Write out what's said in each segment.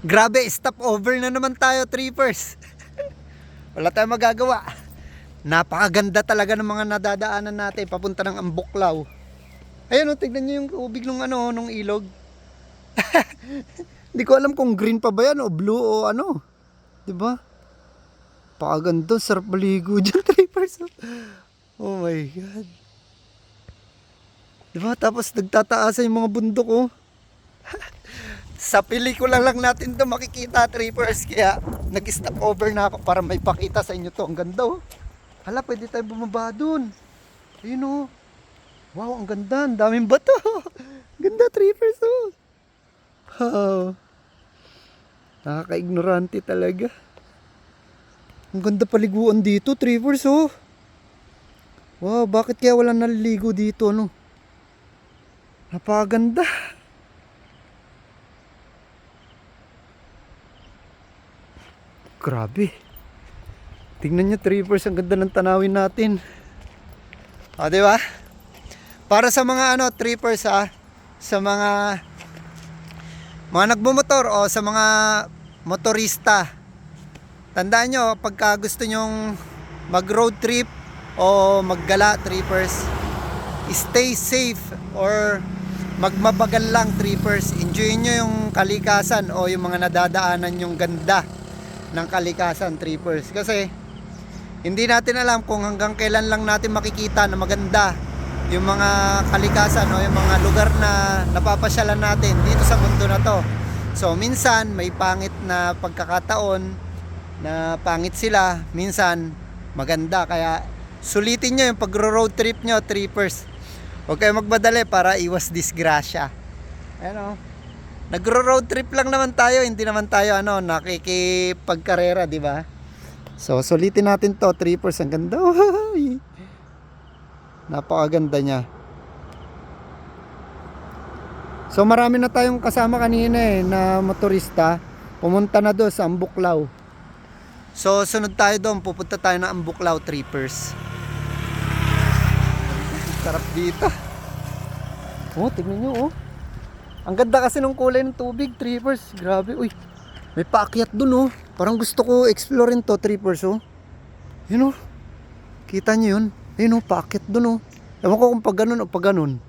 Grabe, stop over na naman tayo, trippers. Wala tayong magagawa. Napakaganda talaga ng mga nadadaanan natin papunta ng Ambuklaw. Ayun, oh, tignan niyo yung ubig ng ano, nung ilog. Hindi ko alam kung green pa ba yan o blue o ano. 'Di ba? Pakaganda, sarap maligo dyan, trippers. Oh my God. 'Di? Tapos nagtataasan yung mga bundok, oh. Sa pelikula lang natin to makikita, trippers. Kaya nag-stop over na ako para may pakita sa inyo to. Ang ganda, oh. Hala, pwede tayo bumaba dun. Ayun, oh. Wow, ang ganda. Ang daming bato. ganda, trippers, oh. Wow. Nakaka-ignorante talaga. Ang ganda paliguan dito, trippers, oh. Wow, bakit kaya wala naliligo dito, no? Napakaganda. Grabe. Tingnan niyo, trippers, ang ganda ng tanawin natin. O, di ba? Para sa mga ano, trippers ha, sa mga mga nagbumotor o sa mga motorista. Tandaan nyo, pagka gusto nyong mag road trip o maggala trippers, stay safe or magmabagal lang trippers. Enjoy nyo yung kalikasan o yung mga nadadaanan yung ganda ng kalikasan trippers. Kasi hindi natin alam kung hanggang kailan lang natin makikita na maganda yung mga kalikasan o yung mga lugar na napapasyalan natin dito sa mundo na to. So minsan may pangit na pagkakataon na pangit sila, minsan maganda kaya sulitin nyo yung pagro-road trip nyo, trippers. Huwag kayong magmadali para iwas disgrasya. Ayan o. Nagro-road trip lang naman tayo, hindi naman tayo ano, nakikipagkarera, di ba? So, sulitin natin to, trippers. Ang ganda. Napakaganda niya. So, marami na tayong kasama kanina eh, na motorista. Pumunta na doon sa Ambuklaw. So, sunod tayo doon. Pupunta tayo ng Ambuklaw Trippers. Sarap dito. Oh, tignan nyo oh. Ang ganda kasi ng kulay ng tubig, Trippers. Grabe, uy. May paakyat dun oh. Parang gusto ko explorein to, Trippers oh. Yun oh. Kita nyo yun? Ayun oh, paakyat dun oh. Ewan ko kung pag ganun o pag ganun.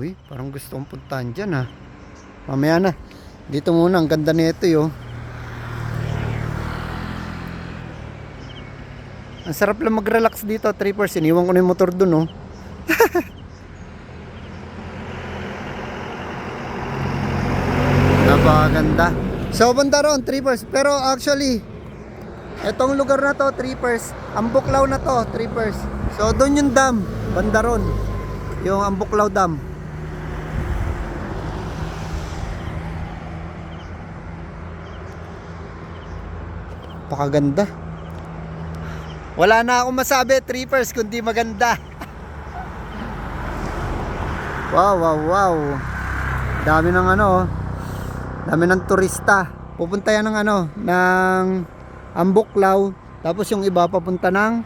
Uy, parang gusto kong puntahan dyan ha. Mamaya na. Dito muna, ang ganda nito yo. Ang sarap lang mag-relax dito, trippers. Iniwan ko na yung motor dun, oh. Napakaganda. So, banda ron, trippers. Pero actually, etong lugar na to, trippers, ang buklaw na to, trippers. So, doon yung dam, banda ron. Yung Ambuklaw Dam. Pakaganda. Wala na akong masabi, trippers, kundi maganda. wow, wow, wow. Dami ng ano, oh. Dami ng turista. Pupunta yan ng ano, ng Ambuklaw. Tapos yung iba papunta ng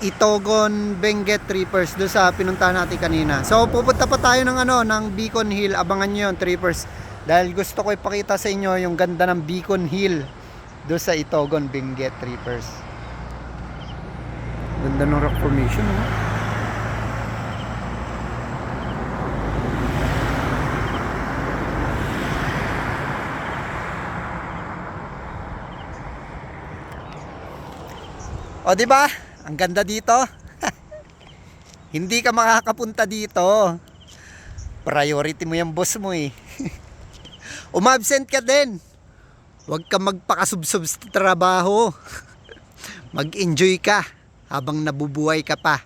Itogon Benguet Trippers do sa pinuntahan natin kanina. So pupunta pa tayo ng ano ng Beacon Hill. Abangan niyo 'yon Trippers. Dahil gusto ko ipakita sa inyo yung ganda ng Beacon Hill do sa Itogon Benguet Trippers. Ganda ng rock formation, oh. O di ba? Ang ganda dito. Hindi ka makakapunta dito. Priority mo yung boss mo eh. Umabsent ka din. Huwag ka magpakasubsob sa trabaho. Mag-enjoy ka habang nabubuhay ka pa.